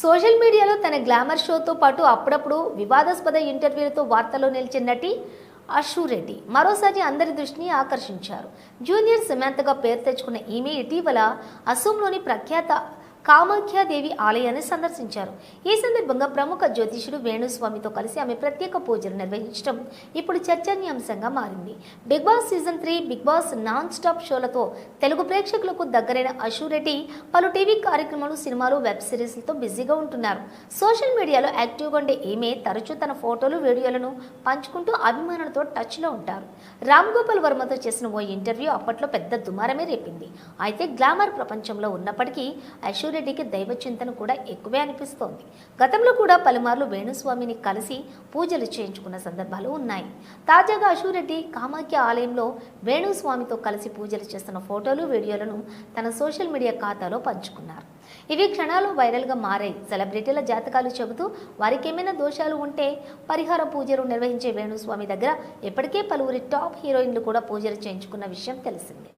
Social మీడియాలో తన glamour షోతో పాటు అప్పుడప్పుడు వివాదాస్పద ఇంటర్వ్యూలతో వార్తల్లో నిలిచిన నటి అశురెడ్డి మరోసారి అందరి దృష్టిని ఆకర్షించారు. జూనియర్ సిమాంతగా పేరు తెచ్చుకున్న ఈమె ఇటీవల అసోంలోని ప్రఖ్యాత కామాఖ్యాదేవి ఆలయాన్ని సందర్శించారు. ఈ సందర్భంగా ప్రముఖ జ్యోతిషుడు వేణుస్వామితో కలిసి ఆమె ప్రత్యేక పూజలు నిర్వహించడం ఇప్పుడు చర్చనీయాంశంగా మారింది. Bigg Boss season three Bigg Boss non stop షోలతో Telugu ప్రేక్షకులకు దగ్గరైన అశురెడ్డి పలు టీవీ కార్యక్రమాలు సినిమాలు వెబ్ సిరీస్లతో బిజీగా ఉంటున్నారు. సోషల్ మీడియాలో యాక్టివ్గా ఉండే ఈమె తరచూ తన ఫోటోలు వీడియోలను పంచుకుంటూ అభిమానులతో టచ్లో ఉంటారు. రామ్ గోపాల్ వర్మతో చేసిన ఓ ఇంటర్వ్యూ అప్పట్లో పెద్ద దుమారమే రేపింది. అయితే గ్లామర్ ప్రపంచంలో ఉన్నప్పటికీ రెడ్డికి దైవ చింతన కూడా ఎక్కువే అనిపిస్తోంది. గతంలో కూడా పలుమార్లు వేణుస్వామిని కలిసి పూజలు చేయించుకున్న సందర్భాలు ఉన్నాయి. తాజాగా అశూరెడ్డి కామాఖ్య ఆలయంలో వేణుస్వామితో కలిసి పూజలు చేస్తున్న ఫోటోలు వీడియోలను తన సోషల్ మీడియా ఖాతాలో పంచుకున్నారు. ఇవి క్షణాలు వైరల్గా మారాయి. సెలబ్రిటీల జాతకాలు చెబుతూ వారికి ఏమైనా దోషాలు ఉంటే పరిహార పూజలు నిర్వహించే వేణుస్వామి దగ్గర ఇప్పటికే పలువురి టాప్ హీరోయిన్లు కూడా పూజలు చేయించుకున్న విషయం తెలిసిందే.